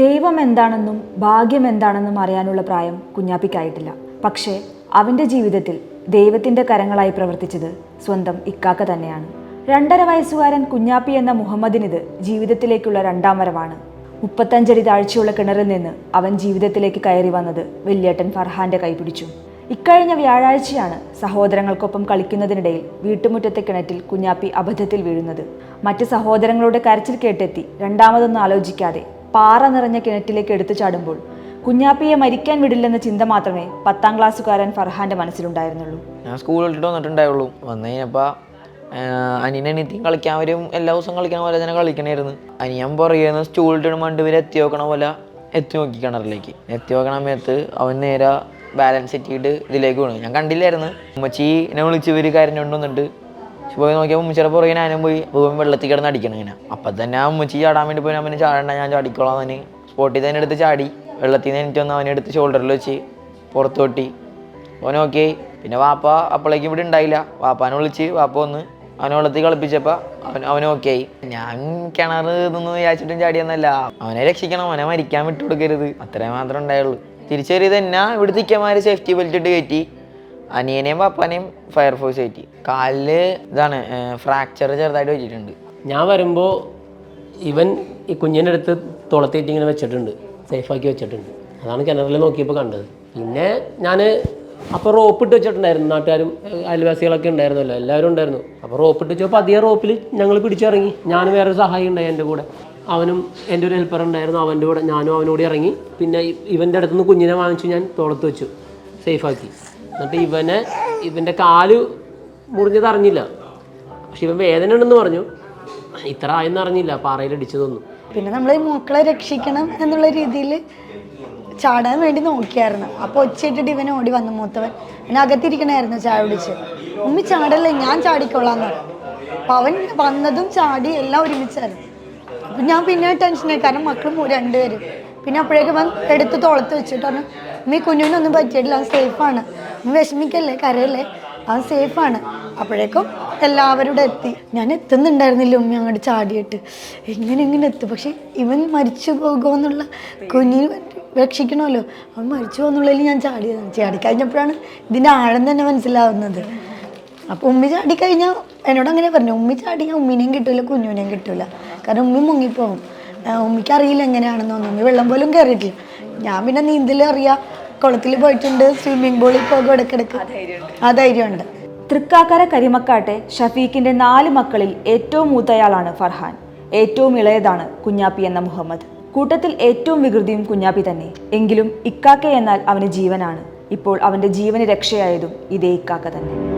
ദൈവം എന്താണെന്നും ഭാഗ്യം എന്താണെന്നും അറിയാനുള്ള പ്രായം കുഞ്ഞാപ്പിക്കായിട്ടില്ല. പക്ഷേ അവന്റെ ജീവിതത്തിൽ ദൈവത്തിന്റെ കരങ്ങളായി പ്രവർത്തിച്ചത് സ്വന്തം ഇക്കാക്ക തന്നെയാണ്. രണ്ടര വയസ്സുകാരൻ കുഞ്ഞാപ്പി എന്ന മുഹമ്മദിനിത് ജീവിതത്തിലേക്കുള്ള രണ്ടാം വരവാണ്. മുപ്പത്തഞ്ചടി താഴ്ചയുള്ള കിണറിൽ നിന്ന് അവൻ ജീവിതത്തിലേക്ക് കയറി വന്നത് വെല്ലിയേട്ടൻ ഫർഹാന്റെ കൈപിടിച്ചു. ഇക്കഴിഞ്ഞ വ്യാഴാഴ്ചയാണ് സഹോദരങ്ങൾക്കൊപ്പം കളിക്കുന്നതിനിടയിൽ വീട്ടുമുറ്റത്തെ കിണറ്റിൽ കുഞ്ഞാപ്പി അബദ്ധത്തിൽ വീഴുന്നത്. മറ്റ് സഹോദരങ്ങളുടെ കരച്ചിൽ കേട്ടെത്തി രണ്ടാമതൊന്നും ആലോചിക്കാതെ പാറ നിറഞ്ഞ കിണറ്റിലേക്ക് എടുത്തു ചാടുമ്പോൾ കുഞ്ഞാപ്പിയെ മരിക്കാൻ വിടില്ലെന്ന ചിന്ത മാത്രമേ പത്താം ക്ലാസ്സുകാരൻ ഫർഹാന്റെ മനസ്സിലുണ്ടായിരുന്നുള്ളൂ. ഞാൻ സ്കൂളിൽ വന്നിട്ടുണ്ടായുള്ളൂ. വന്നു കഴിഞ്ഞപ്പോൾ അനിയത്തിയും കളിക്കാൻ വരും. എല്ലാ ദിവസവും കളിക്കണ പോലെ തന്നെ കളിക്കണമായിരുന്നു അനിയൻ പുറകെന്ന് സ്റ്റൂൾ വരെ എത്തി നോക്കണ പോലെ എത്തി നോക്കി കിണറിലേക്ക്. എത്തി നോക്കണ സമയത്ത് അവൻ നേരെ ബാലൻസ് എത്തിയിട്ട് ഇതിലേക്ക് വീണു. ഞാൻ കണ്ടില്ലായിരുന്നു. അമ്മച്ചി എന്നെ വിളിച്ച് ഇവർ കരഞ്ഞുകൊണ്ട് വന്നിട്ട് പോയി നോക്കിയപ്പോൾ മുച്ചിയുടെ പുറകെ ഞാനും പോയി. ഭൂമി വെള്ളത്തിൽ കിടന്ന് അടിക്കണം ഇങ്ങനെ. അപ്പം തന്നെ ആ മുച്ചി ചാടാൻ വേണ്ടി പോയി. അവന് ചാടണ്ട ഞാൻ ചാടിക്കോളാം അവന്. സ്പോട്ടിൽ തന്നെ എടുത്ത് ചാടി. വെള്ളത്തിൽ നിന്ന് എനിക്ക് വന്ന് അവനെ എടുത്ത് ഷോൾഡറിൽ വെച്ച് പുറത്തോട്ടി. അവൻ ഓക്കെ പിന്നെ വാപ്പ അപ്പോഴേക്കും ഇവിടെ ഉണ്ടായില്ല. വാപ്പാനെ വിളിച്ച് വാപ്പ വന്ന് അവനെ വെള്ളത്തിൽ കളിപ്പിച്ചപ്പോൾ അവൻ അവൻ ഓക്കെ ആയി. ഞാൻ കിണർ ഇതൊന്നും വിചാരിച്ചിട്ടും ചാടിയെന്നല്ല. അവനെ രക്ഷിക്കണം അവനെ മരിക്കാൻ വിട്ടു കൊടുക്കരുത് അത്രേ മാത്രമേ ഉണ്ടായുള്ളൂ. തിരിച്ചറിയത് എന്നാ ഇവിടുത്തെ ഇക്കന്മാർ സേഫ്റ്റി ബെൽറ്റ് ഇട്ട് കയറ്റി. അനിയനെയും പപ്പാനെയും ഫയർഫോഴ്സ് കയറ്റി കാലിൽ ഇതാണ് ഫ്രാക്ചർ ചെറുതായിട്ട് വെച്ചിട്ടുണ്ട് ഞാൻ വരുമ്പോൾ ഇവൻ ഈ കുഞ്ഞിന്റെ അടുത്ത് തുളത്തേറ്റ് ഇങ്ങനെ വെച്ചിട്ടുണ്ട്. സേഫാക്കി വെച്ചിട്ടുണ്ട്. അതാണ് കിണറിൽ നോക്കിയപ്പോൾ കണ്ടത്. പിന്നെ ഞാൻ അപ്പോൾ റോപ്പ് ഇട്ട് വെച്ചിട്ടുണ്ടായിരുന്നു. നാട്ടുകാരും അയൽവാസികളൊക്കെ ഉണ്ടായിരുന്നല്ലോ. എല്ലാവരും ഉണ്ടായിരുന്നു. അപ്പോൾ റോപ്പ് ഇട്ട് വെച്ചപ്പോൾ അതേ റോപ്പിൽ ഞങ്ങൾ പിടിച്ചിറങ്ങി. ഞാൻ വേറൊരു സഹായി ഉണ്ടായി എന്റെ കൂടെ. അവനും എന്റെ ഒരു ഹെൽപ്പർ ഉണ്ടായിരുന്നു. അവന്റെ കൂടെ ഞാനും അവനോട് ഇറങ്ങി. പിന്നെ ഇവന്റെ അടുത്തുനിന്ന് കുഞ്ഞിനെ വാങ്ങിച്ചു ഞാൻ തോളത്ത് വെച്ചു. സേഫാക്കി എന്നിട്ട് ഇവനെ ഇവന്റെ കാൽ മുറിഞ്ഞത് അറിഞ്ഞില്ല. പക്ഷെ ഇവൻ വേദന ഉണ്ടെന്ന് പറഞ്ഞു. ഇത്ര ആയെന്ന് അറിഞ്ഞില്ല. പാറയിൽ ഇടിച്ചതൊന്നും പിന്നെ നമ്മൾ മക്കളെ രക്ഷിക്കണം എന്നുള്ള രീതിയിൽ ചാടാൻ വേണ്ടി നോക്കിയായിരുന്നു. അപ്പോൾ ഒച്ചയിട്ടിട്ട് ഇവൻ ഓടി വന്നു മൂത്തവൻ. പിന്നെ അകത്തിരിക്കണായിരുന്നു ചായ പിടിച്ച് ഉമ്മി ചാടല്ലേ? ഞാൻ ചാടിക്കൊള്ളാന്ന് പറഞ്ഞു. അവൻ വന്നതും ചാടി എല്ലാം ഒരുമിച്ചായിരുന്നു. ഞാൻ പിന്നെ ടെൻഷനായി. കാരണം മക്കളും രണ്ടുപേരും. പിന്നെ അപ്പോഴേക്കും അവൻ എടുത്ത് തോളത്ത് വെച്ചിട്ട് പറഞ്ഞു ഉമ്മി കുഞ്ഞിനൊന്നും പറ്റിയിട്ടില്ല അവൻ സേഫാണ്. നീ വിഷമിക്കല്ലേ കരയല്ലേ? അവൻ സേഫാണ്. അപ്പോഴേക്കും എല്ലാവരും ഇവിടെ എത്തി. ഞാൻ എത്തുന്നുണ്ടായിരുന്നില്ല ഉമ്മ അങ്ങോട്ട് ചാടിയിട്ട്. എങ്ങനെ ഇങ്ങനെ എത്തും? പക്ഷെ ഇവൻ മരിച്ചു പോകുമെന്നുള്ള കുഞ്ഞിന് രക്ഷിക്കണമല്ലോ. അവൻ മരിച്ചു പോകുന്നുള്ളതിൽ ഞാൻ ചാടിയതാണ് ചാടി കഴിഞ്ഞപ്പോഴാണ് ഇതിന്റെ ആഴം തന്നെ മനസ്സിലാവുന്നത്. അപ്പോൾ ഉമ്മി ചാടിക്കഴിഞ്ഞാൽ എന്നോട് അങ്ങനെ പറഞ്ഞു ഉമ്മി ചാടിയാൽ ഉമ്മീനെയും കിട്ടില്ല കുഞ്ഞുവിനെയും കിട്ടില്ല കാരണം ഉമ്മി മുങ്ങിപ്പോവും. ആ, ഉമ്മിക്ക് അറിയില്ല എങ്ങനെയാണെന്നൊന്നും ഉമ്മി വെള്ളം പോലും കയറിയിട്ടില്ല ഞാൻ പിന്നെ നീന്തൽ അറിയാം. കുളത്തിൽ പോയിട്ടുണ്ട്. സ്വിമ്മിംഗ് പൂളിൽ പോകും ഇടയ്ക്കിടയ്ക്ക്. ആ ധൈര്യമുണ്ട്. തൃക്കാക്കര കരിമക്കാട്ടെ ഷഫീഖിന്റെ നാല് മക്കളിൽ ഏറ്റവും മൂത്തയാളാണ് ഫർഹാൻ. ഏറ്റവും ഇളയതാണ് കുഞ്ഞാപ്പി എന്ന മുഹമ്മദ്. കൂട്ടത്തിൽ ഏറ്റവും വികൃതിയും കുഞ്ഞാപ്പി തന്നെ. എങ്കിലും ഇക്കാക്ക എന്നാൽ അവന് ജീവനാണ്. ഇപ്പോൾ അവന്റെ ജീവന് രക്ഷയായതും ഇതേ ഇക്കാക്ക തന്നെ.